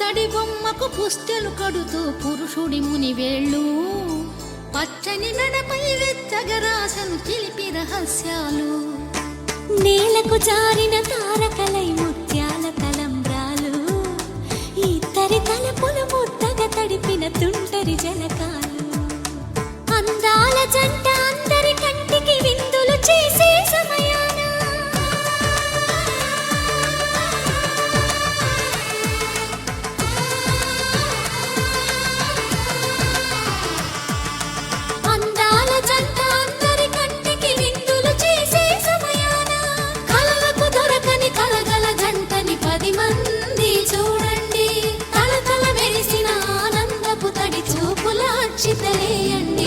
పుత్తడి బొమ్మకు పుస్తెలు కడుతూ పురుషుడి ముని వేళ్ళు పచ్చని నడపై వెచ్చగరాసలు తెలిపి రహస్యాలు. నేలకు జారిన తారకలై ముత్యాల కలంబ్రాలు. ఇద్దరి తలపులు ముద్దగా తడిపిన తుంటరి జలకాలు. అందాల జంట చితలేయండి